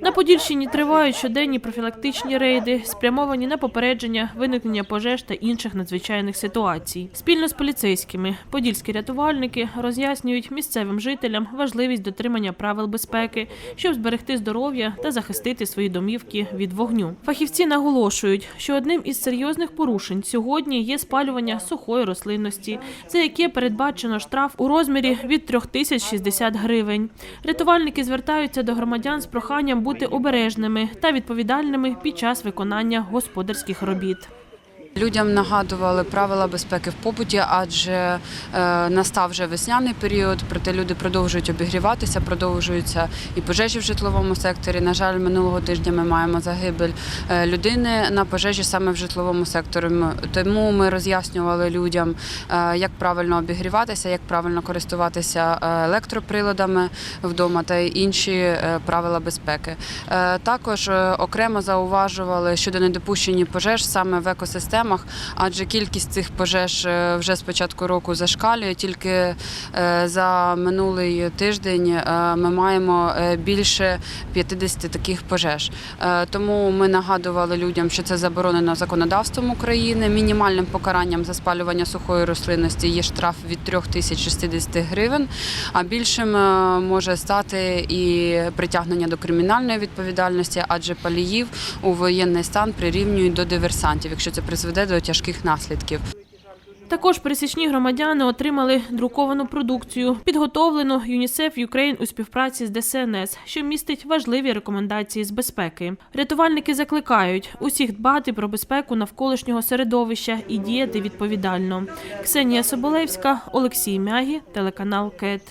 На Подільщині тривають щоденні профілактичні рейди, спрямовані на попередження виникнення пожеж та інших надзвичайних ситуацій. Спільно з поліцейськими подільські рятувальники роз'яснюють місцевим жителям важливість дотримання правил безпеки, щоб зберегти здоров'я та захистити свої домівки від вогню. Фахівці наголошують, що одним із серйозних порушень сьогодні є спалювання сухої рослинності, за яке передбачено штраф у розмірі від 3060 гривень. Рятувальники звертаються до громадян з проханням бути обережними та відповідальними під час виконання господарських робіт. Людям нагадували правила безпеки в побуті, адже е, настав вже весняний період, проте люди продовжують обігріватися, продовжуються і пожежі в житловому секторі. На жаль, минулого тижня ми маємо загибель е, людини на пожежі саме в житловому секторі. Тому ми роз'яснювали людям, е, як правильно обігріватися, як правильно користуватися електроприладами вдома та інші правила безпеки. Також окремо зауважували щодо недопущення пожеж саме в екосистемах, адже кількість цих пожеж е, вже з початку року зашкалює. Тільки е, за минулий тиждень е, ми маємо більше 50 таких пожеж. Тому ми нагадували людям, що це заборонено законодавством України. Мінімальним покаранням за спалювання сухої рослинності є штраф від 3060 гривень, а більшим може стати і притягнення до кримінальної відповідальності, адже паліїв у воєнний стан прирівнюють до диверсантів, якщо це призведе до тяжких наслідків. Також пересічні громадяни отримали друковану продукцію, підготовлену ЮНІСЕФ Юкрейн у співпраці з ДСНС, що містить важливі рекомендації з безпеки. Рятувальники закликають усіх дбати про безпеку навколишнього середовища і діяти відповідально. Ксенія Соболевська, Олексій Мягі, телеканал КЕТ.